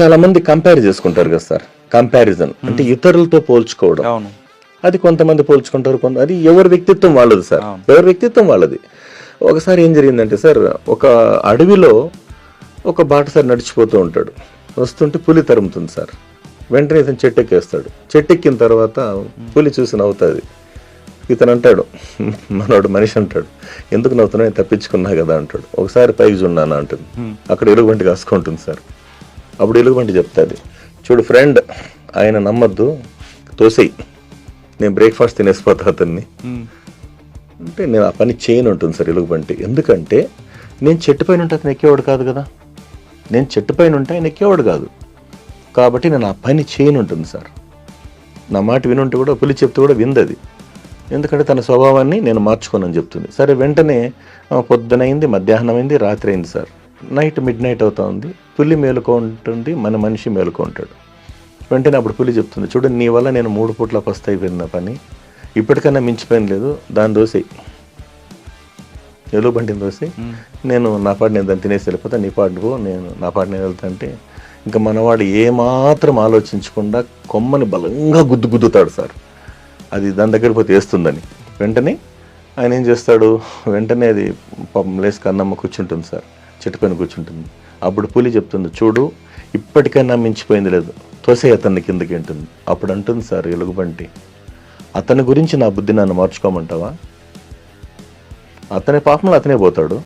చాలా మంది కంపేర్ చేసుకుంటారు కదా సార్. కంపారిజన్ అంటే ఇతరులతో పోల్చుకోవడం. అది కొంతమంది పోల్చుకుంటారు కొంత అది ఎవరి వ్యక్తిత్వం వాళ్ళది సార్. ఎవరి వ్యక్తిత్వం వాళ్ళది. ఒకసారి ఏం జరిగిందంటే సార్ ఒక అడవిలో ఒక బాటసారి నడిచిపోతూ ఉంటాడు. వస్తుంటే పులి తరుముతుంది సార్. వెంటనే ఇతను చెట్టు ఎక్కేస్తాడు చెట్టు ఎక్కిన తర్వాత పులి చూసి నవ్వుతుంది. ఇతను అంటాడు మనోడు మనిషి అంటాడు. ఎందుకు నవ్వుతున్నా నేను తప్పించుకున్నా కదా అంటాడు. ఒకసారి పైకి చూడనా అంటుంది. అక్కడ ఎలుగుబంటి కాసుకుంటుంది సార్. అప్పుడు ఎలుగుబంటి చెప్తాది. చూడు ఫ్రెండ్ ఆయన నమ్మద్దు తోసేయి. నేను బ్రేక్ఫాస్ట్ తినేసిపోతా అతన్ని. అంటే నేను ఆ పని చేయను ఉంటుంది సార్ ఎలుగుబంటి. ఎందుకంటే నేను చెట్టు పైన ఉంటే అతను ఎక్కేవాడు కాదు కదా. నేను చెట్టు పైన ఉంటే ఆయన ఎక్కేవాడు కాదు. కాబట్టి నేను ఆ పని చేయను ఉంటుంది సార్. నా మాట వినుంటే కూడా పులి చెప్తే కూడా విందది. ఎందుకంటే తన స్వభావాన్ని నేను మార్చుకోనని చెప్తుంది. సరే వెంటనే పొద్దునైంది మధ్యాహ్నం అయింది రాత్రి అయింది సార్. నైట్ మిడ్ నైట్ అవుతా ఉంది. పులి మేలుకో ఉంటుంది మన మనిషి మేలుకో ఉంటాడు వెంటనే అప్పుడు పులి చెప్తుంది చూడండి నీ వల్ల నేను మూడు పూట్ల పస్తు అయిపోయింది పని. ఇప్పటికన్నా మించిపోయిన లేదు దాని దోసేయి. ఎలుగు బండిని దోసి నేను నా పాటు నేను దాన్ని తినేసి వెళ్ళిపోతా నీ పాటు పో నేను నా పాటు నేను వెళ్తా అంటే ఇంకా మనవాడు ఏమాత్రం ఆలోచించకుండా కొమ్మని బలంగా గుద్దు గుద్దుతాడు సార్. అది దాని దగ్గర పోతే వేస్తుందని వెంటనే ఆయన ఏం చేస్తాడు? వెంటనే అది పాపం లేసి కన్నమ్మ కూర్చుంటుంది సార్. చెట్టు పైన కూర్చుంటుంది. అప్పుడు పులి చెప్తుంది చూడు ఇప్పటికైనా మించిపోయింది లేదు. తోసే అతన్ని కిందకి ఉంటుంది అప్పుడు అంటుంది సార్ ఎలుగుబంటి అతని గురించి నా బుద్ధి నన్ను మార్చుకోమంటావా? అతని పాపంలో అతనే పోతాడు.